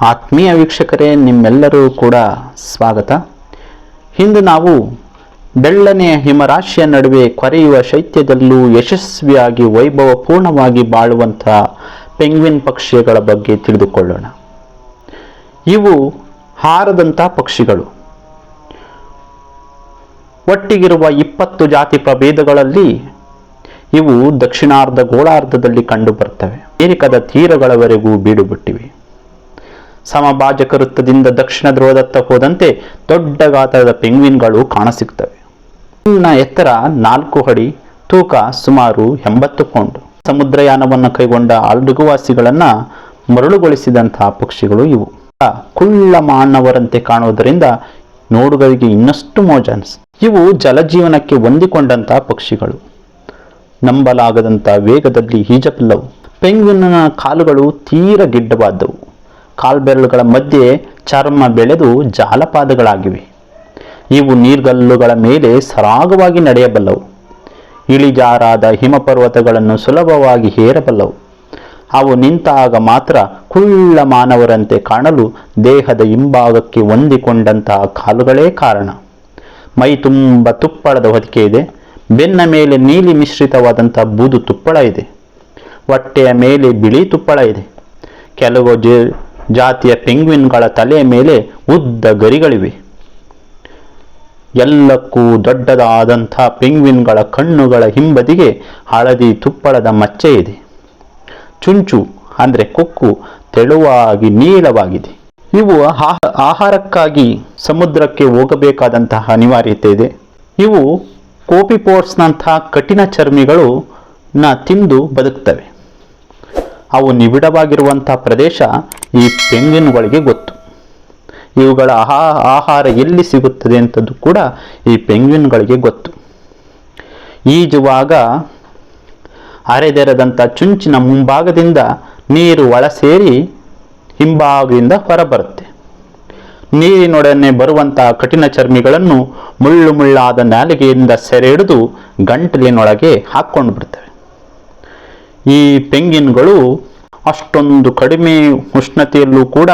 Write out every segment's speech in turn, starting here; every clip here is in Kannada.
ಆತ್ಮೀಯ ವೀಕ್ಷಕರೇ ನಿಮ್ಮೆಲ್ಲರೂ ಕೂಡ ಸ್ವಾಗತ. ಇಂದು ನಾವು ಬೆಳ್ಳನೆಯ ಹಿಮರಾಶಿಯ ನಡುವೆ ಕೊರೆಯುವ ಶೈತ್ಯದಲ್ಲೂ ಯಶಸ್ವಿಯಾಗಿ ವೈಭವಪೂರ್ಣವಾಗಿ ಬಾಳುವಂತಹ ಪೆಂಗ್ವಿನ್ ಪಕ್ಷಿಗಳ ಬಗ್ಗೆ ತಿಳಿದುಕೊಳ್ಳೋಣ. ಇವು ಹಾರದಂಥ ಪಕ್ಷಿಗಳು. ಒಟ್ಟಿಗಿರುವ ಇಪ್ಪತ್ತು ಜಾತಿ ಪ್ರಭೇದಗಳಲ್ಲಿ ಇವು ದಕ್ಷಿಣಾರ್ಧ, ಗೋಳಾರ್ಧದಲ್ಲಿ ಕಂಡುಬರ್ತವೆ. ಅಮೆರಿಕದ ತೀರಗಳವರೆಗೂ ಬೀಡುಬಿಟ್ಟಿವೆ. ಸಮಭಾಜಕ ವೃತ್ತದಿಂದ ದಕ್ಷಿಣ ಧ್ರುವದತ್ತ ಹೋದಂತೆ ದೊಡ್ಡ ಗಾತ್ರದ ಪೆಂಗ್ವಿನ್ಗಳು ಕಾಣಸಿಗ್ತವೆ. ಪೆಂಗ್ವಿನ್ನ ಎತ್ತರ ನಾಲ್ಕು ಅಡಿ ತೂಕ ಸುಮಾರು ಎಂಬತ್ತು ಪೌಂಡ್. ಸಮುದ್ರಯಾನವನ್ನು ಕೈಗೊಂಡ ಅಲ್ಡುಗುವಾಸಿಗಳನ್ನ ಮರಳುಗೊಳಿಸಿದಂತಹ ಪಕ್ಷಿಗಳು ಇವು. ಕುಳ್ಳ ಮಾನವರಂತೆ ಕಾಣುವುದರಿಂದ ನೋಡುಗರಿಗೆ ಇನ್ನಷ್ಟು ಮೋಜನ್ಸ್ ಇವು ಜಲಜೀವನಕ್ಕೆ ಹೊಂದಿಕೊಂಡಂತಹ ಪಕ್ಷಿಗಳು. ನಂಬಲಾಗದಂಥ ವೇಗದಲ್ಲಿ ಈಜಬಲ್ಲವು ಪೆಂಗ್ವಿನ್ನ ಕಾಲುಗಳು ತೀರ ಗಿಡ್ಡವಾದವು ಕಾಲ್ಬೆರಳುಗಳ ಮಧ್ಯೆ ಚರ್ಮ ಬೆಳೆದು ಜಾಲಪಾದಗಳಾಗಿವೆ. ಇವು ನೀರ್ಗಲ್ಲುಗಳ ಮೇಲೆ ಸರಾಗವಾಗಿ ನಡೆಯಬಲ್ಲವು. ಇಳಿಜಾರಾದ ಹಿಮಪರ್ವತಗಳನ್ನು ಸುಲಭವಾಗಿ ಹೇರಬಲ್ಲವು. ಅವು ನಿಂತಾಗ ಮಾತ್ರ ಕುಳ್ಳ ಮಾನವರಂತೆ ಕಾಣಲು ದೇಹದ ಹಿಂಭಾಗಕ್ಕೆ ಹೊಂದಿಕೊಂಡಂತಹ ಕಾಲುಗಳೇ ಕಾರಣ. ಮೈ ತುಂಬ ತುಪ್ಪಳದ ಹೊದಿಕೆ ಇದೆ. ಬೆನ್ನ ಮೇಲೆ ನೀಲಿ ಮಿಶ್ರಿತವಾದಂಥ ಬೂದು ತುಪ್ಪಳ ಇದೆ. ಹೊಟ್ಟೆಯ ಮೇಲೆ ಬಿಳಿ ತುಪ್ಪಳ ಇದೆ. ಕೆಲವು ಜ- ಜಾತಿಯ ಪೆಂಗ್ವಿನ್ಗಳ ತಲೆಯ ಮೇಲೆ ಉದ್ದ ಗರಿಗಳಿವೆ. ಎಲ್ಲಕ್ಕೂ ದೊಡ್ಡದಾದಂಥ ಪೆಂಗ್ವಿನ್ಗಳ ಕಣ್ಣುಗಳ ಹಿಂಬದಿಗೆ ಹಳದಿ ತುಪ್ಪಳದ ಮಚ್ಚೆ ಇದೆ. ಚುಂಚು, ಅಂದರೆ ಕೊಕ್ಕು, ತೆಳುವಾಗಿ ನೀಳವಾಗಿದೆ ಇವು ಆಹ- ಆಹಾರಕ್ಕಾಗಿ ಸಮುದ್ರಕ್ಕೆ ಹೋಗಬೇಕಾದಂತಹ ಅನಿವಾರ್ಯತೆ ಇದೆ. ಇವು ಕೋಪಿಪೋರ್ಸ್ನಂತಹ ಕಠಿಣ ಚರ್ಮಿಗಳು ನ ತಿಂದು ಬದುಕ್ತವೆ. ಅವು ನಿಬಿಡವಾಗಿರುವಂಥ ಪ್ರದೇಶ ಈ ಪೆಂಗ್ವಿನ್ಗಳಿಗೆ ಗೊತ್ತು. ಇವುಗಳ ಆಹಾ, ಆಹಾರ ಎಲ್ಲಿ ಸಿಗುತ್ತದೆ ಅಂತದ್ದು ಕೂಡ ಈ ಪೆಂಗ್ವಿನ್ಗಳಿಗೆ ಗೊತ್ತು. ಈಜುವಾಗ ಅರೆದೆರೆದಂಥ ಚುಂಚಿನ ಮುಂಭಾಗದಿಂದ ನೀರು ಒಳ ಸೇರಿ ಹಿಂಭಾಗದಿಂದ ಹೊರಬರುತ್ತೆ. ನೀರಿನೊಡನೆ ಬರುವಂತಹ ಕಠಿಣ ಚರ್ಮಿಗಳನ್ನು ಮುಳ್ಳು ಮುಳ್ಳಾದ ನಾಲಿಗೆಯಿಂದ ಸೆರೆ ಹಿಡಿದು ಗಂಟಲಿನೊಳಗೆ ಹಾಕ್ಕೊಂಡು ಬಿಡ್ತವೆ. ಈ ಪೆಂಗಿನ್ಗಳು ಅಷ್ಟೊಂದು ಕಡಿಮೆ ಉಷ್ಣತೆಯಲ್ಲೂ ಕೂಡ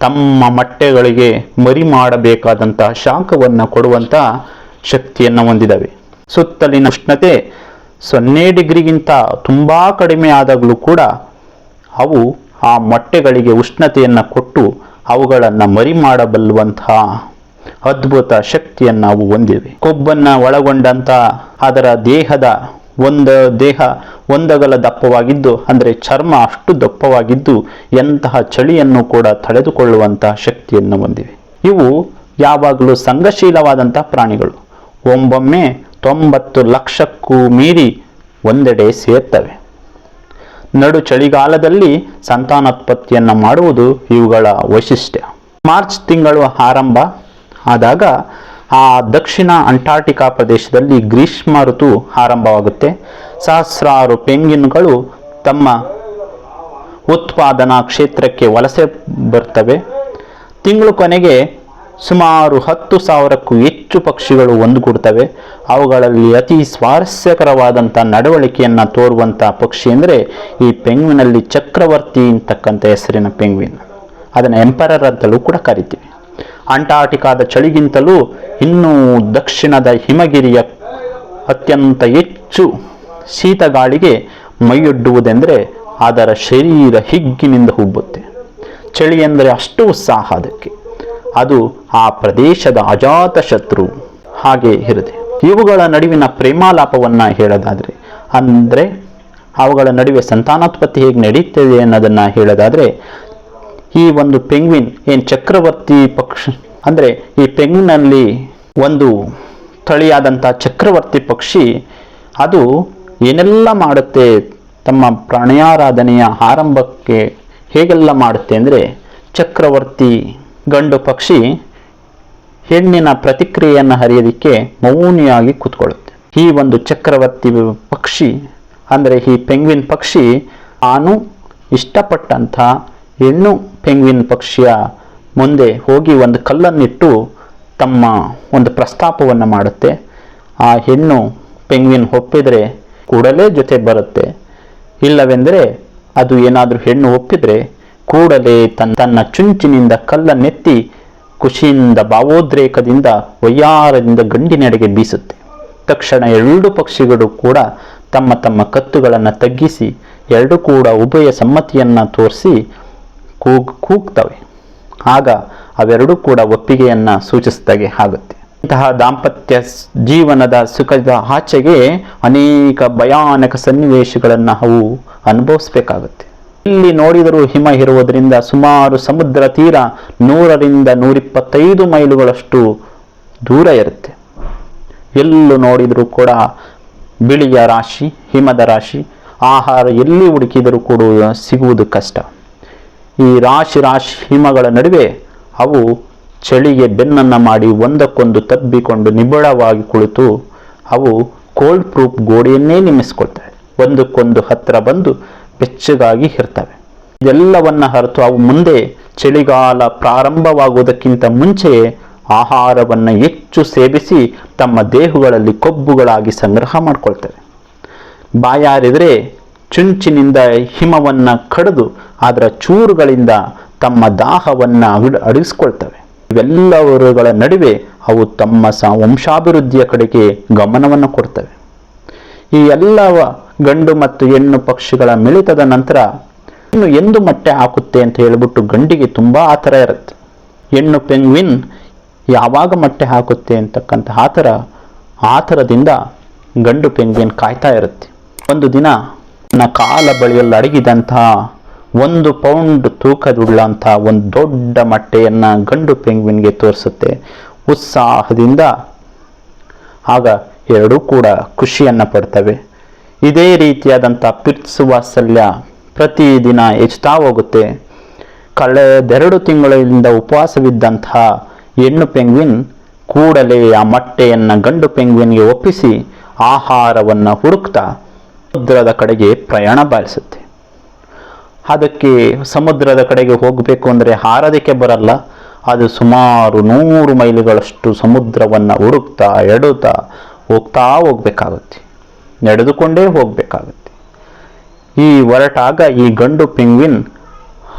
ತಮ್ಮ ಮೊಟ್ಟೆಗಳಿಗೆ ಮರಿ ಮಾಡಬೇಕಾದಂತಹ ಶಾಖವನ್ನು ಕೊಡುವಂಥ ಶಕ್ತಿಯನ್ನು ಹೊಂದಿದವೆ. ಸುತ್ತಲಿನ ಉಷ್ಣತೆ ಸೊನ್ನೆ ಡಿಗ್ರಿಗಿಂತ ತುಂಬ ಕಡಿಮೆ ಆದಾಗಲೂ ಕೂಡ ಅವು ಆ ಮೊಟ್ಟೆಗಳಿಗೆ ಉಷ್ಣತೆಯನ್ನು ಕೊಟ್ಟು ಅವುಗಳನ್ನು ಮರಿ ಮಾಡಬಲ್ಲುವಂತಹ ಅದ್ಭುತ ಶಕ್ತಿಯನ್ನು ಅವು ಹೊಂದಿವೆ. ಕೊಬ್ಬನ್ನು ಒಳಗೊಂಡಂಥ ಅದರ ದೇಹದ ಒಂದು ದೇಹ ಒಂದಗಲ ದಪ್ಪವಾಗಿದ್ದು, ಅಂದರೆ ಚರ್ಮ ಅಷ್ಟು ದಪ್ಪವಾಗಿದ್ದು, ಎಂತಹ ಚಳಿಯನ್ನು ಕೂಡ ತಡೆದುಕೊಳ್ಳುವಂತಹ ಶಕ್ತಿಯನ್ನು ಹೊಂದಿವೆ. ಇವು ಯಾವಾಗಲೂ ಸಂಘಶೀಲವಾದಂತಹ ಪ್ರಾಣಿಗಳು. ಒಮ್ಮೊಮ್ಮೆ ತೊಂಬತ್ತು ಲಕ್ಷಕ್ಕೂ ಮೀರಿ ಒಂದೆಡೆ ಸೇರ್ತವೆ. ನಡು ಚಳಿಗಾಲದಲ್ಲಿ ಸಂತಾನೋತ್ಪತ್ತಿಯನ್ನು ಮಾಡುವುದು ಇವುಗಳ ವೈಶಿಷ್ಟ್ಯ. ಮಾರ್ಚ್ ತಿಂಗಳು ಆರಂಭ ಆದಾಗ ಆ ದಕ್ಷಿಣ ಅಂಟಾರ್ಟಿಕಾ ಪ್ರದೇಶದಲ್ಲಿ ಗ್ರೀಷ್ಮ ಋತು ಆರಂಭವಾಗುತ್ತೆ. ಸಹಸ್ರಾರು ಪೆಂಗಿನ್ಗಳು ತಮ್ಮ ಉತ್ಪಾದನಾ ಕ್ಷೇತ್ರಕ್ಕೆ ವಲಸೆ ಬರ್ತವೆ. ತಿಂಗಳು ಕೊನೆಗೆ ಸುಮಾರು ಹತ್ತು ಸಾವಿರಕ್ಕೂ ಹೆಚ್ಚು ಪಕ್ಷಿಗಳು ಒಂದುಗೂಡ್ತವೆ. ಅವುಗಳಲ್ಲಿ ಅತಿ ಸ್ವಾರಸ್ಯಕರವಾದಂಥ ನಡವಳಿಕೆಯನ್ನು ತೋರುವಂಥ ಪಕ್ಷಿ ಅಂದರೆ ಈ ಪೆಂಗ್ವಿನಲ್ಲಿ ಚಕ್ರವರ್ತಿ ಅಂತಕ್ಕಂಥ ಹೆಸರಿನ ಪೆಂಗ್ವಿನ್. ಅದನ್ನು ಎಂಪರರ್ ಅಂತಲೂ ಕೂಡ ಕರಿತೀವಿ. ಅಂಟಾರ್ಟಿಕಾದ ಚಳಿಗಿಂತಲೂ ಇನ್ನೂ ದಕ್ಷಿಣದ ಹಿಮಗಿರಿಯ ಅತ್ಯಂತ ಹೆಚ್ಚು ಶೀತಗಾಳಿಗೆ ಮೈಯೊಡ್ಡುವುದೆಂದರೆ ಅದರ ಶರೀರ ಹಿಗ್ಗಿನಿಂದ ಹುಬ್ಬುತ್ತೆ ಚಳಿ ಎಂದರೆ ಅಷ್ಟು ಉತ್ಸಾಹ ಅದಕ್ಕೆ. ಅದು ಆ ಪ್ರದೇಶದ ಅಜಾತ ಶತ್ರು ಹಾಗೆ ಇರುತ್ತೆ. ಇವುಗಳ ನಡುವಿನ ಪ್ರೇಮಾಲಾಪವನ್ನು ಹೇಳೋದಾದರೆ, ಅಂದರೆ ಅವುಗಳ ನಡುವೆ ಸಂತಾನೋತ್ಪತ್ತಿ ಹೇಗೆ ನಡೀತದೆ ಅನ್ನೋದನ್ನು ಹೇಳೋದಾದರೆ ಈ ಒಂದು ಪೆಂಗ್ವಿನ್ ಏನು ಚಕ್ರವರ್ತಿ ಪಕ್ಷ, ಅಂದರೆ ಈ ಪೆಂಗ್ವಿನಲ್ಲಿ ಒಂದು ತಳಿಯಾದಂಥ ಚಕ್ರವರ್ತಿ ಪಕ್ಷಿ, ಅದು ಏನೆಲ್ಲ ಮಾಡುತ್ತೆ, ತಮ್ಮ ಪ್ರಣಯಾರಾಧನೆಯ ಆರಂಭಕ್ಕೆ ಹೇಗೆಲ್ಲ ಮಾಡುತ್ತೆ ಅಂದರೆ ಚಕ್ರವರ್ತಿ ಗಂಡು ಪಕ್ಷಿ ಹೆಣ್ಣಿನ ಪ್ರತಿಕ್ರಿಯೆಯನ್ನು ಹರಿಯೋದಕ್ಕೆ ಮೌನಿಯಾಗಿ ಕೂತ್ಕೊಳ್ಳುತ್ತೆ. ಈ ಒಂದು ಚಕ್ರವರ್ತಿ ಪಕ್ಷಿ, ಅಂದರೆ ಈ ಪೆಂಗ್ವಿನ್ ಪಕ್ಷಿ ಆನು ಇಷ್ಟಪಟ್ಟಂಥ ಹೆಣ್ಣು ಪೆಂಗ್ವಿನ್ ಪಕ್ಷಿಯ ಮುಂದೆ ಹೋಗಿ ಒಂದು ಕಲ್ಲನ್ನಿಟ್ಟು ತಮ್ಮ ಒಂದು ಪ್ರಸ್ತಾಪವನ್ನು ಮಾಡುತ್ತೆ. ಆ ಹೆಣ್ಣು ಪೆಂಗ್ವಿನ್ ಒಪ್ಪಿದರೆ ಕೂಡಲೇ ಜೊತೆ ಬರುತ್ತೆ. ಇಲ್ಲವೆಂದರೆ ಅದು ಏನಾದರೂ ಹೆಣ್ಣು ಒಪ್ಪಿದರೆ ಕೂಡಲೇ ತನ್ನ ತನ್ನ ಚುಂಚಿನಿಂದ ಕಲ್ಲನ್ನೆತ್ತಿ ಖುಷಿಯಿಂದ ಭಾವೋದ್ರೇಕದಿಂದ ವಯ್ಯಾರದಿಂದ ಗಂಡಿನೆಡೆಗೆ ಬೀಸುತ್ತೆ. ತಕ್ಷಣ ಎರಡು ಪಕ್ಷಿಗಳು ಕೂಡ ತಮ್ಮ ತಮ್ಮ ಕತ್ತುಗಳನ್ನು ತಗ್ಗಿಸಿ ಎರಡು ಕೂಡ ಉಭಯ ಸಮ್ಮತಿಯನ್ನು ತೋರಿಸಿ ಕೂಗ್ ಕೂಗ್ತವೆ. ಆಗ ಅವೆರಡೂ ಕೂಡ ಒಪ್ಪಿಗೆಯನ್ನು ಸೂಚಿಸಿದಾಗೆ ಆಗುತ್ತೆ. ಇಂತಹ ದಾಂಪತ್ಯ ಜೀವನದ ಸುಖದ ಆಚೆಗೆ ಅನೇಕ ಭಯಾನಕ ಸನ್ನಿವೇಶಗಳನ್ನು ಅವು ಅನುಭವಿಸ್ಬೇಕಾಗುತ್ತೆ. ಇಲ್ಲಿ ನೋಡಿದರೂ ಹಿಮ ಇರುವುದರಿಂದ ಸುಮಾರು ಸಮುದ್ರ ತೀರ ನೂರರಿಂದ ನೂರಿಪ್ಪತ್ತೈದು ಮೈಲುಗಳಷ್ಟು ದೂರ ಇರುತ್ತೆ. ಎಲ್ಲೂ ನೋಡಿದರೂ ಕೂಡ ಬಿಳಿಯ ರಾಶಿ, ಹಿಮದ ರಾಶಿ, ಆಹಾರ ಎಲ್ಲಿ ಹುಡುಕಿದರೂ ಕೂಡ ಸಿಗುವುದು ಕಷ್ಟ. ಈ ರಾಶಿ ರಾಶಿ ಹಿಮಗಳ ನಡುವೆ ಅವು ಚಳಿಗೆ ಬೆನ್ನನ್ನು ಮಾಡಿ ಒಂದಕ್ಕೊಂದು ತಬ್ಬಿಕೊಂಡು ನಿಬಿಡವಾಗಿ ಕುಳಿತು ಅವು ಕೋಲ್ಡ್ ಪ್ರೂಫ್ ಗೋಡೆಯನ್ನೇ ನಿರ್ಮಿಸಿಕೊಳ್ತವೆ ಒಂದಕ್ಕೊಂದು ಹತ್ತಿರ ಬಂದು ಬೆಚ್ಚಗಾಗಿ ಇರ್ತವೆ. ಇದೆಲ್ಲವನ್ನ ಹರತು ಅವು ಮುಂದೆ ಚಳಿಗಾಲ ಪ್ರಾರಂಭವಾಗುವುದಕ್ಕಿಂತ ಮುಂಚೆಯೇ ಆಹಾರವನ್ನು ಹೆಚ್ಚು ಸೇವಿಸಿ ತಮ್ಮ ದೇಹಗಳಲ್ಲಿ ಕೊಬ್ಬುಗಳಾಗಿ ಸಂಗ್ರಹ ಮಾಡಿಕೊಳ್ತವೆ. ಬಾಯಾರಿದರೆ ಚುಂಚಿನಿಂದ ಹಿಮವನ್ನು ಕಡಿದು ಅದರ ಚೂರುಗಳಿಂದ ತಮ್ಮ ದಾಹವನ್ನು ಅಡ ಅಡಗಿಸ್ಕೊಳ್ತವೆ ಇವೆಲ್ಲವರುಗಳ ನಡುವೆ ಅವು ತಮ್ಮ ಸ, ವಂಶಾಭಿವೃದ್ಧಿಯ ಕಡೆಗೆ ಗಮನವನ್ನು ಕೊಡ್ತವೆ. ಈ ಎಲ್ಲವ ಗಂಡು ಮತ್ತು ಹೆಣ್ಣು ಪಕ್ಷಿಗಳ ಮಿಳಿತದ ನಂತರ ಇನ್ನು ಎಂದು ಮೊಟ್ಟೆ ಹಾಕುತ್ತೆ ಅಂತ ಹೇಳಿಬಿಟ್ಟು ಗಂಡಿಗೆ ತುಂಬ ಆತರ ಇರುತ್ತೆ. ಹೆಣ್ಣು ಪೆಂಗ್ವಿನ್ ಯಾವಾಗ ಮೊಟ್ಟೆ ಹಾಕುತ್ತೆ ಅಂತಕ್ಕಂಥ ಆತರ ಆತರದಿಂದ ಗಂಡು ಪೆಂಗ್ವಿನ್ ಕಾಯ್ತಾ ಇರುತ್ತೆ. ಒಂದು ದಿನ ನನ್ನ ಕಾಲ ಬಳಿಯಲ್ಲಿ ಅಡಗಿದಂತಹ ಒಂದು ಪೌಂಡ್ ತೂಕದುಳ್ಳಂಥ ಒಂದು ದೊಡ್ಡ ಮಟ್ಟೆಯನ್ನು ಗಂಡು ಪೆಂಗ್ವಿನ್ಗೆ ತೋರಿಸುತ್ತೆ. ಉತ್ಸಾಹದಿಂದ ಆಗ ಎರಡೂ ಕೂಡ ಖುಷಿಯನ್ನು ಪಡ್ತವೆ. ಇದೇ ರೀತಿಯಾದಂಥ ಪಿರ್ಸು ವಾತ್ಸಲ್ಯ ಪ್ರತಿದಿನ ಹೆಚ್ಚುತ್ತಾ ಹೋಗುತ್ತೆ. ಕಳೆದೆರಡು ತಿಂಗಳಿಂದ ಉಪವಾಸವಿದ್ದಂತಹ ಹೆಣ್ಣು ಪೆಂಗ್ವಿನ್ ಕೂಡಲೇ ಆ ಮಟ್ಟೆಯನ್ನು ಗಂಡು ಪೆಂಗ್ವಿನ್ಗೆ ಒಪ್ಪಿಸಿ ಆಹಾರವನ್ನು ಹುಡುಕ್ತಾ ಸಮುದ್ರದ ಕಡೆಗೆ ಪ್ರಯಾಣ ಬಾರಿಸುತ್ತೆ ಅದಕ್ಕೆ ಸಮುದ್ರದ ಕಡೆಗೆ ಹೋಗಬೇಕು ಅಂದರೆ ಹಾರೋದಕ್ಕೆ ಬರಲ್ಲ. ಅದು ಸುಮಾರು ನೂರು ಮೈಲುಗಳಷ್ಟು ಸಮುದ್ರವನ್ನು ಹುಡುಕ್ತಾ ಎಡುತ್ತಾ ಹೋಗ್ತಾ ಹೋಗ್ಬೇಕಾಗುತ್ತೆ. ನಡೆದುಕೊಂಡೇ ಹೋಗಬೇಕಾಗುತ್ತೆ. ಈ ಹೊರಟಾಗ ಈ ಗಂಡು ಪಿಂಗ್ವಿನ್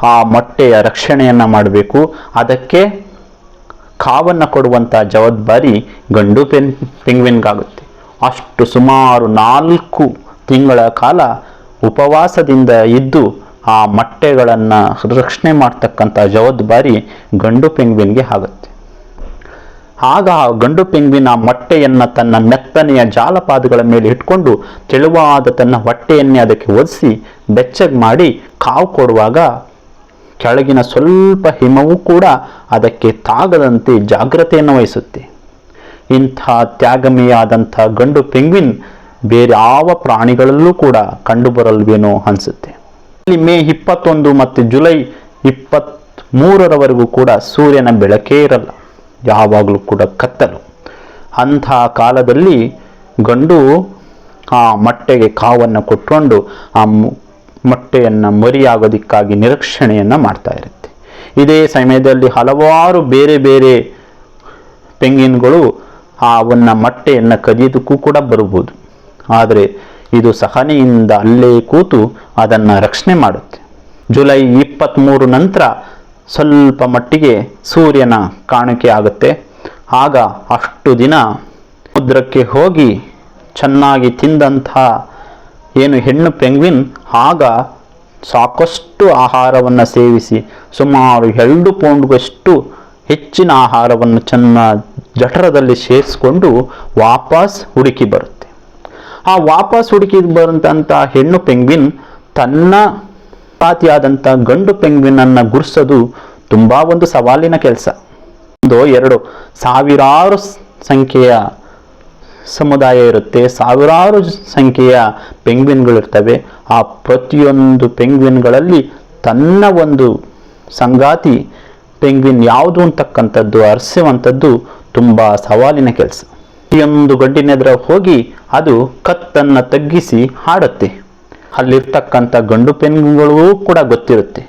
ಆ ಮೊಟ್ಟೆಯ ರಕ್ಷಣೆಯನ್ನು ಮಾಡಬೇಕು. ಅದಕ್ಕೆ ಕಾವನ್ನು ಕೊಡುವಂಥ ಜವಾಬ್ದಾರಿ ಗಂಡು ಪೆನ್, ಪೆಂಗ್ವಿನ್ಗಾಗುತ್ತೆ. ಅಷ್ಟು ಸುಮಾರು ನಾಲ್ಕು ತಿಂಗಳ ಕಾಲ ಉಪವಾಸದಿಂದ ಇದ್ದು ಆ ಮೊಟ್ಟೆಗಳನ್ನು ರಕ್ಷಣೆ ಮಾಡ್ತಕ್ಕಂಥ ಜವಾಬ್ದಾರಿ ಗಂಡು ಪೆಂಗ್ವಿನ್ಗೆ ಆಗುತ್ತೆ. ಆಗ ಗಂಡು ಪೆಂಗ್ವಿನ್ ಆ ಮೊಟ್ಟೆಯನ್ನು ತನ್ನ ಮೆತ್ತನೆಯ ಜಾಲಪಾದಗಳ ಮೇಲೆ ಇಟ್ಕೊಂಡು ತೆಳುವಾದ ತನ್ನ ಹೊಟ್ಟೆಯನ್ನೇ ಅದಕ್ಕೆ ಒದಿಸಿ ಬೆಚ್ಚಗೆ ಮಾಡಿ ಕಾವು ಕೊಡುವಾಗ ಕೆಳಗಿನ ಸ್ವಲ್ಪ ಹಿಮವೂ ಕೂಡ ಅದಕ್ಕೆ ತಾಗದಂತೆ ಜಾಗ್ರತೆಯನ್ನು ವಹಿಸುತ್ತೆ. ಇಂಥ ತ್ಯಾಗಮಿಯಾದಂಥ ಗಂಡು ಪೆಂಗ್ವಿನ್ ಬೇರೆ ಯಾವ ಪ್ರಾಣಿಗಳಲ್ಲೂ ಕೂಡ ಕಂಡುಬರಲ್ವೇನೋ ಅನಿಸುತ್ತೆ. ಮೇ ಇಪ್ಪತ್ತೊಂದು ಮತ್ತು ಜುಲೈ ಇಪ್ಪತ್ತ್ಮೂರರವರೆಗೂ ಕೂಡ ಸೂರ್ಯನ ಬೆಳಕೇ ಇರಲ್ಲ, ಯಾವಾಗಲೂ ಕೂಡ ಕತ್ತಲು. ಅಂಥ ಕಾಲದಲ್ಲಿ ಗಂಡು ಆ ಮೊಟ್ಟೆಗೆ ಕಾವನ್ನು ಕೊಟ್ಕೊಂಡು ಆ ಮೊಟ್ಟೆಯನ್ನು ಮರಿಯಾಗೋದಕ್ಕಾಗಿ ನಿರೀಕ್ಷಣೆಯನ್ನು ಮಾಡ್ತಾ ಇರುತ್ತೆ. ಇದೇ ಸಮಯದಲ್ಲಿ ಹಲವಾರು ಬೇರೆ ಬೇರೆ ಪೆಂಗಿನ್ಗಳು ಆ ಅವನ್ನ ಮೊಟ್ಟೆಯನ್ನು ಕದಿಯೋದಕ್ಕೂ ಕೂಡ ಬರ್ಬೋದು ಆದರೆ ಇದು ಸಹನೆಯಿಂದ ಅಲ್ಲೇ ಕೂತು ಅದನ್ನು ರಕ್ಷಣೆ ಮಾಡುತ್ತೆ. ಜುಲೈ ಇಪ್ಪತ್ತ್ಮೂರು ನಂತರ ಸ್ವಲ್ಪ ಮಟ್ಟಿಗೆ ಸೂರ್ಯನ ಕಾಣಿಕೆ ಆಗುತ್ತೆ. ಆಗ ಅಷ್ಟು ದಿನ ಸಮುದ್ರಕ್ಕೆ ಹೋಗಿ ಚೆನ್ನಾಗಿ ತಿಂದಂತಹ ಏನು ಹೆಣ್ಣು ಪೆಂಗ್ವಿನ್, ಆಗ ಸಾಕಷ್ಟು ಆಹಾರವನ್ನು ಸೇವಿಸಿ, ಸುಮಾರು ಎರಡು ಪೌಂಡ್ಗಷ್ಟು ಹೆಚ್ಚಿನ ಆಹಾರವನ್ನು ಚೆನ್ನ ಜಠರದಲ್ಲಿ ಸೇರಿಸ್ಕೊಂಡು ವಾಪಸ್ ಹುಡುಕಿ ಬರುತ್ತೆ. ಆ ವಾಪಸ್ ಹುಡುಕಿ ಬರುವಂಥ ಹೆಣ್ಣು ಪೆಂಗ್ವಿನ್ ತನ್ನ ಪಾತಿಯಾದಂಥ ಗಂಡು ಪೆಂಗ್ವಿನನ್ನು ಗುರ್ಸೋದು ತುಂಬ ಒಂದು ಸವಾಲಿನ ಕೆಲಸ. ಒಂದು, ಎರಡು, ಸಾವಿರಾರು ಸಂಖ್ಯೆಯ ಸಮುದಾಯ ಇರುತ್ತೆ, ಸಾವಿರಾರು ಸಂಖ್ಯೆಯ ಪೆಂಗ್ವಿನ್ಗಳಿರ್ತವೆ. ಆ ಪ್ರತಿಯೊಂದು ಪೆಂಗ್ವಿನ್ಗಳಲ್ಲಿ ತನ್ನ ಒಂದು ಸಂಗಾತಿ ಪೆಂಗ್ವಿನ್ ಯಾವುದು ಅಂತಕ್ಕಂಥದ್ದು ಅರಸುವಂಥದ್ದು ತುಂಬ ಸವಾಲಿನ ಕೆಲಸ. ಪ್ರತಿಯೊಂದು ಗಂಡಿನೆದ್ರ ಹೋಗಿ ಅದು ಕತ್ತನ್ನು ತಗ್ಗಿಸಿ ಹಾಡುತ್ತೆ. ಅಲ್ಲಿರ್ತಕ್ಕಂಥ ಗಂಡು ಪೆನ್ಗಳಿಗೂ ಕೂಡ ಗೊತ್ತಿರುತ್ತೆ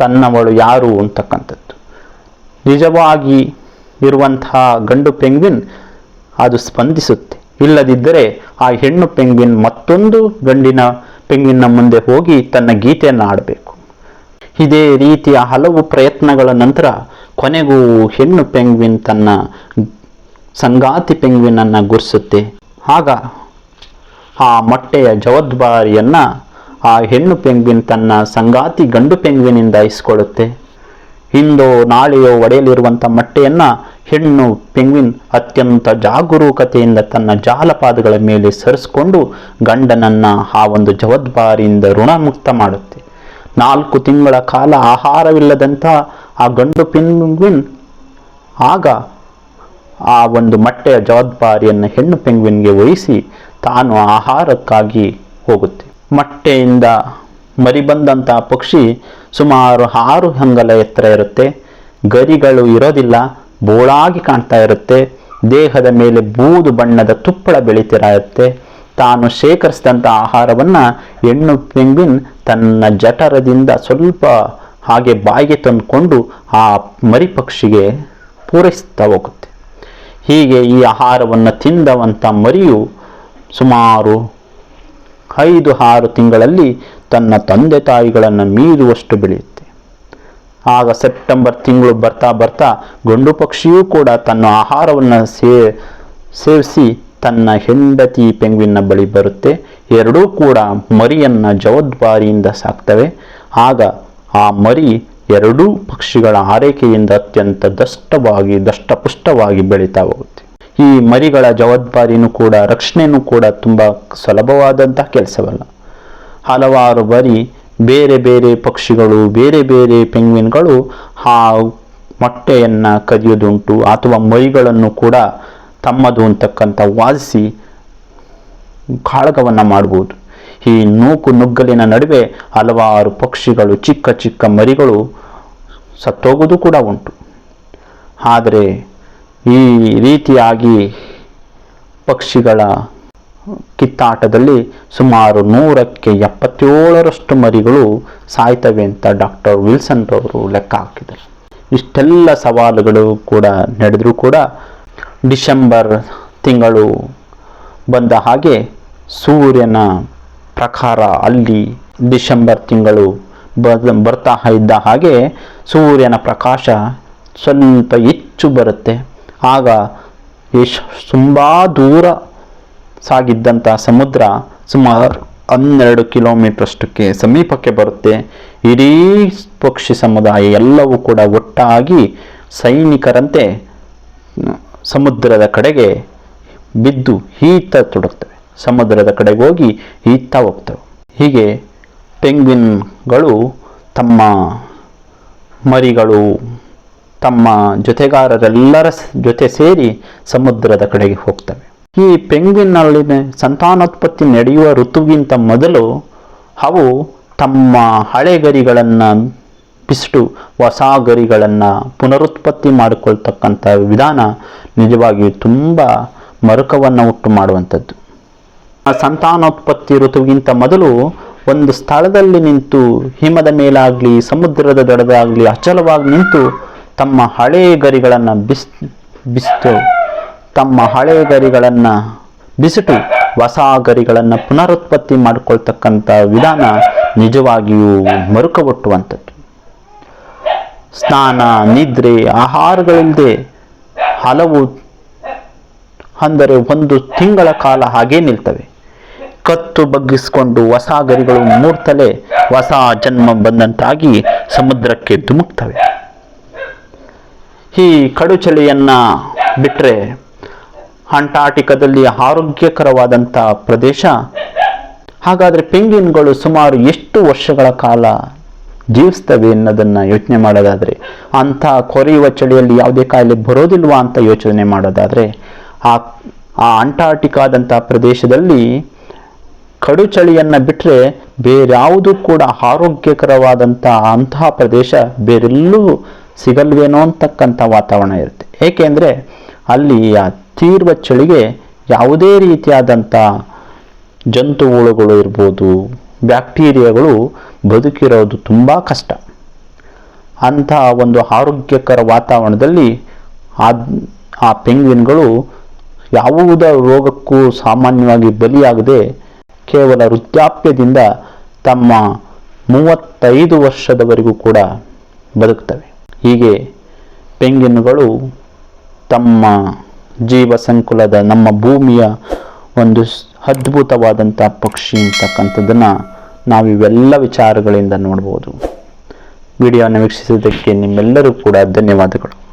ತನ್ನವಳು ಯಾರು ಅಂತಕ್ಕಂಥದ್ದು. ನಿಜವಾಗಿ ಇರುವಂತಹ ಗಂಡು ಪೆಂಗ್ವಿನ್ ಅದು ಸ್ಪಂದಿಸುತ್ತೆ. ಇಲ್ಲದಿದ್ದರೆ ಆ ಹೆಣ್ಣು ಪೆಂಗ್ವಿನ್ ಮತ್ತೊಂದು ಗಂಡಿನ ಪೆಂಗ್ವಿನ್ನ ಮುಂದೆ ಹೋಗಿ ತನ್ನ ಗೀತೆಯನ್ನು ಆಡಬೇಕು ಇದೇ ರೀತಿಯ ಹಲವು ಪ್ರಯತ್ನಗಳ ನಂತರ ಕೊನೆಗೂ ಹೆಣ್ಣು ಪೆಂಗ್ವಿನ್ ತನ್ನ ಸಂಗಾತಿ ಪೆಂಗ್ವಿನನ್ನು ಗುರ್ಸುತ್ತೆ. ಆಗ ಆ ಮೊಟ್ಟೆಯ ಜವಾಬ್ದಾರಿಯನ್ನು ಆ ಹೆಣ್ಣು ಪೆಂಗ್ವಿನ್ ತನ್ನ ಸಂಗಾತಿ ಗಂಡು ಪೆಂಗ್ವಿನಿಂದ ಇಸ್ಕೊಳ್ಳುತ್ತೆ. ಇಂದೋ ನಾಳೆಯೋ ಒಡೆಯಲಿರುವಂಥ ಮೊಟ್ಟೆಯನ್ನು ಹೆಣ್ಣು ಪೆಂಗ್ವಿನ್ ಅತ್ಯಂತ ಜಾಗರೂಕತೆಯಿಂದ ತನ್ನ ಜಾಲಪಾದಗಳ ಮೇಲೆ ಸರಿಸಿಕೊಂಡು ಗಂಡನನ್ನು ಆ ಒಂದು ಜವಾಬ್ದಾರಿಯಿಂದ ಋಣಮುಕ್ತ ಮಾಡುತ್ತೆ. ನಾಲ್ಕು ತಿಂಗಳ ಕಾಲ ಆಹಾರವಿಲ್ಲದಂಥ ಆ ಗಂಡು ಪೆಂಗ್ವಿನ್ ಆಗ ಆ ಒಂದು ಮೊಟ್ಟೆಯ ಜವಾಬ್ದಾರಿಯನ್ನು ಹೆಣ್ಣು ಪೆಂಗ್ವಿನ್ಗೆ ವಹಿಸಿ ತಾನು ಆಹಾರಕ್ಕಾಗಿ ಹೋಗುತ್ತೆ. ಮೊಟ್ಟೆಯಿಂದ ಮರಿ ಬಂದಂತಹ ಪಕ್ಷಿ ಸುಮಾರು ಆರು ಅಂಗಲ ಎತ್ತರ ಇರುತ್ತೆ. ಗರಿಗಳು ಇರೋದಿಲ್ಲ, ಬೋಳಾಗಿ ಕಾಣ್ತಾ ಇರುತ್ತೆ. ದೇಹದ ಮೇಲೆ ಬೂದು ಬಣ್ಣದ ತುಪ್ಪಳ ಬೆಳೀತಿರ ಇರುತ್ತೆ ತಾನು ಶೇಖರಿಸಿದಂಥ ಆಹಾರವನ್ನು ಹೆಣ್ಣು ಪೆಂಗ್ವಿನ್ ತನ್ನ ಜಠರದಿಂದ ಸ್ವಲ್ಪ ಹಾಗೆ ಬಾಯಿಗೆ ತಂದುಕೊಂಡು ಆ ಮರಿ ಪಕ್ಷಿಗೆ ಪೂರೈಸ್ತಾ ಹೋಗುತ್ತೆ. ಹೀಗೆ ಈ ಆಹಾರವನ್ನು ತಿಂದವಂಥ ಮರಿಯು ಸುಮಾರು ಐದು ಆರು ತಿಂಗಳಲ್ಲಿ ತನ್ನ ತಂದೆ ತಾಯಿಗಳನ್ನು ಮೀರುವಷ್ಟು ಬೆಳೆಯುತ್ತೆ. ಆಗ ಸೆಪ್ಟೆಂಬರ್ ತಿಂಗಳು ಬರ್ತಾ ಬರ್ತಾ ಗಂಡು ಪಕ್ಷಿಯೂ ಕೂಡ ತನ್ನ ಆಹಾರವನ್ನು ಸೇ, ಸೇವಿಸಿ ತನ್ನ ಹೆಂಡತಿ ಪೆಂಗ್ವಿನ ಬಳಿ ಬರುತ್ತೆ. ಎರಡೂ ಕೂಡ ಮರಿಯನ್ನು ಜವಾಬ್ದಾರಿಯಿಂದ ಸಾಕ್ತವೆ. ಆಗ ಆ ಮರಿ ಎರಡೂ ಪಕ್ಷಿಗಳ ಆರೈಕೆಯಿಂದ ಅತ್ಯಂತ ದಷ್ಟವಾಗಿ, ದಷ್ಟಪುಷ್ಟವಾಗಿ ಬೆಳೀತಾ ಹೋಗುತ್ತೆ. ಈ ಮರಿಗಳ ಜವಾಬ್ದಾರಿನೂ ಕೂಡ ರಕ್ಷಣೆಯೂ ಕೂಡ ತುಂಬ ಸುಲಭವಾದಂಥ ಕೆಲಸವಲ್ಲ. ಹಲವಾರು ಬಾರಿ ಬೇರೆ ಬೇರೆ ಪಕ್ಷಿಗಳು, ಬೇರೆ ಬೇರೆ ಪೆಂಗ್ವಿನ್ಗಳು ಆ ಮೊಟ್ಟೆಯನ್ನು ಕದಿಯೋದುಂಟು ಅಥವಾ ಮರಿಗಳನ್ನು ಕೂಡ ತಮ್ಮದು ಅಂತಕ್ಕಂಥ ವಾದಿಸಿ ಕಾಳಗವನ್ನು ಮಾಡ್ಬೋದು. ಈ ನೂಕು ನುಗ್ಗಲಿನ ನಡುವೆ ಹಲವಾರು ಪಕ್ಷಿಗಳು, ಚಿಕ್ಕ ಚಿಕ್ಕ ಮರಿಗಳು ಸತ್ತೋಗೋದು ಕೂಡ ಉಂಟು. ಆದರೆ ಈ ರೀತಿಯಾಗಿ ಪಕ್ಷಿಗಳ ಕಿತ್ತಾಟದಲ್ಲಿ ಸುಮಾರು ನೂರಕ್ಕೆ ಎಪ್ಪತ್ತೇಳರಷ್ಟು ಮರಿಗಳು ಸಾಯ್ತವೆ ಅಂತ ಡಾಕ್ಟರ್ ವಿಲ್ಸನ್ ಅವರು ಲೆಕ್ಕ ಹಾಕಿದರು ಇಷ್ಟೆಲ್ಲ ಸವಾಲುಗಳು ಕೂಡ ನಡೆದರೂ ಕೂಡ ಡಿಸೆಂಬರ್ ತಿಂಗಳು ಬಂದ ಹಾಗೆ ಸೂರ್ಯನ ಪ್ರಕಾರ ಅಲ್ಲಿ ಡಿಸೆಂಬರ್ ತಿಂಗಳು ಬರ್ತಾ ಇದ್ದ ಹಾಗೆ ಸೂರ್ಯನ ಪ್ರಕಾಶ ಸ್ವಲ್ಪ ಹೆಚ್ಚು ಬರುತ್ತೆ. ಆಗ ಎಶ್ ತುಂಬ ದೂರ ಸಾಗಿದ್ದಂಥ ಸಮುದ್ರ ಸುಮಾರು ಹನ್ನೆರಡು ಕಿಲೋಮೀಟ್ರಷ್ಟಕ್ಕೆ ಸಮೀಪಕ್ಕೆ ಬರುತ್ತೆ. ಇಡೀ ಪಕ್ಷಿ ಸಮುದಾಯ ಎಲ್ಲವೂ ಕೂಡ ಒಟ್ಟಾಗಿ ಸೈನಿಕರಂತೆ ಸಮುದ್ರದ ಕಡೆಗೆ ಬಿದ್ದು ಈತ ತೊಡಗ್ತವೆ ಸಮುದ್ರದ ಕಡೆಗೆ ಹೋಗಿ ಈತಾ ಹೋಗ್ತವೆ. ಹೀಗೆ ಪೆಂಗ್ವಿನ್ಗಳು ತಮ್ಮ ಮರಿಗಳು, ತಮ್ಮ ಜೊತೆಗಾರರೆಲ್ಲರ ಜೊತೆ ಸೇರಿ ಸಮುದ್ರದ ಕಡೆಗೆ ಹೋಗ್ತವೆ. ಈ ಪೆಂಗ್ವಿನ್ನಲ್ಲಿನ ಸಂತಾನೋತ್ಪತ್ತಿ ನಡೆಯುವ ಋತುವಿಗಿಂತ ಮೊದಲು ಅವು ತಮ್ಮ ಹಳೆ ಗರಿಗಳನ್ನು ಬಿಸಿಟು ಹೊಸ ಗರಿಗಳನ್ನು ಪುನರುತ್ಪತ್ತಿ ಮಾಡಿಕೊಳ್ತಕ್ಕಂಥ ವಿಧಾನ ನಿಜವಾಗಿಯೂ ತುಂಬ ಮರುಕವನ್ನು ಉಂಟು ಮಾಡುವಂಥದ್ದು. ಸಂತಾನೋತ್ಪತ್ತಿ ಋತುವಿಗಿಂತ ಮೊದಲು ಒಂದು ಸ್ಥಳದಲ್ಲಿ ನಿಂತು ಹಿಮದ ಮೇಲಾಗಲಿ, ಸಮುದ್ರದ ದಡದಾಗಲಿ ಅಚಲವಾಗಿ ನಿಂತು ತಮ್ಮ ಹಳೆ ಗರಿಗಳನ್ನು ಬಿಸ್, ಬಿಸಿತು, ತಮ್ಮ ಹಳೆ ಗರಿಗಳನ್ನು ಬಿಸಿಟು ಹೊಸ ಗರಿಗಳನ್ನು ಪುನರುತ್ಪತ್ತಿ ಮಾಡಿಕೊಳ್ತಕ್ಕಂಥ ವಿಧಾನ ನಿಜವಾಗಿಯೂ ಮರುಕವೊಟ್ಟುವಂಥದ್ದು. ಸ್ನಾನ, ನಿದ್ರೆ ಆಹಾರಗಳಿಲ್ಲದೆ ಹಲವು, ಅಂದರೆ ಒಂದು ತಿಂಗಳ ಕಾಲ ಹಾಗೇ ನಿಲ್ತವೆ. ಕತ್ತು ಬಗ್ಗಿಸಿಕೊಂಡು ಹೊಸ ಗರಿಗಳು ಮೂಡ್ತಲೇ ಹೊಸ ಜನ್ಮ ಬಂದಂತಾಗಿ ಸಮುದ್ರಕ್ಕೆ ಧುಮುಕ್ತವೆ. ಈ ಕಡು ಚಳಿಯನ್ನು ಬಿಟ್ಟರೆ ಅಂಟಾರ್ಟಿಕಾದಲ್ಲಿ ಆರೋಗ್ಯಕರವಾದಂಥ ಪ್ರದೇಶ. ಹಾಗಾದರೆ ಪೆಂಗಿನ್ಗಳು ಸುಮಾರು ಎಷ್ಟು ವರ್ಷಗಳ ಕಾಲ ಜೀವಿಸ್ತವೆ ಅನ್ನೋದನ್ನು ಯೋಚನೆ ಮಾಡೋದಾದರೆ, ಅಂಥ ಕೊರೆಯುವ ಚಳಿಯಲ್ಲಿ ಯಾವುದೇ ಕಾಯಿಲೆ ಬರೋದಿಲ್ವಾ ಅಂತ ಯೋಚನೆ ಮಾಡೋದಾದರೆ, ಆ ಆ ಅಂಟಾರ್ಟಿಕಾದಂಥ ಪ್ರದೇಶದಲ್ಲಿ ಕಡು ಚಳಿಯನ್ನು ಬಿಟ್ಟರೆ ಬೇರ್ಯಾವುದೂ ಕೂಡ ಆರೋಗ್ಯಕರವಾದಂಥ ಅಂತಹ ಪ್ರದೇಶ ಬೇರೆಲ್ಲೂ ಸಿಗಲ್ವೇನೋ ಅಂತಕ್ಕಂಥ ವಾತಾವರಣ ಇರುತ್ತೆ. ಏಕೆಂದರೆ ಅಲ್ಲಿ ಆ ತೀರ್ವ ಚಳಿಗೆ ಯಾವುದೇ ರೀತಿಯಾದಂಥ ಜಂತು ಹುಳುಗಳು ಇರ್ಬೋದು, ಬ್ಯಾಕ್ಟೀರಿಯಾಗಳು ಬದುಕಿರೋದು ತುಂಬ ಕಷ್ಟ. ಅಂತಹ ಒಂದು ಆರೋಗ್ಯಕರ ವಾತಾವರಣದಲ್ಲಿ ಆ ಪೆಂಗ್ವಿನ್ಗಳು ಯಾವುದೇ ರೋಗಕ್ಕೂ ಸಾಮಾನ್ಯವಾಗಿ ಬಲಿಯಾಗದೆ ಕೇವಲ ವೃದ್ಧಾಪ್ಯದಿಂದ ತಮ್ಮ ಮೂವತ್ತೈದು ವರ್ಷದವರೆಗೂ ಕೂಡ ಬದುಕ್ತವೆ. ಹೀಗೆ ಪೆಂಗಿನ್ಗಳು ತಮ್ಮ ಜೀವ ಸಂಕುಲದ ನಮ್ಮ ಭೂಮಿಯ ಒಂದು ಅದ್ಭುತವಾದಂಥ ಪಕ್ಷಿ ಅಂತಕ್ಕಂಥದ್ದನ್ನು ನಾವು ಇವೆಲ್ಲ ವಿಚಾರಗಳಿಂದ ನೋಡ್ಬೋದು. ವಿಡಿಯೋನ ವೀಕ್ಷಿಸಿದ್ದಕ್ಕೆ ನಿಮ್ಮೆಲ್ಲರೂ ಕೂಡ ಧನ್ಯವಾದಗಳು.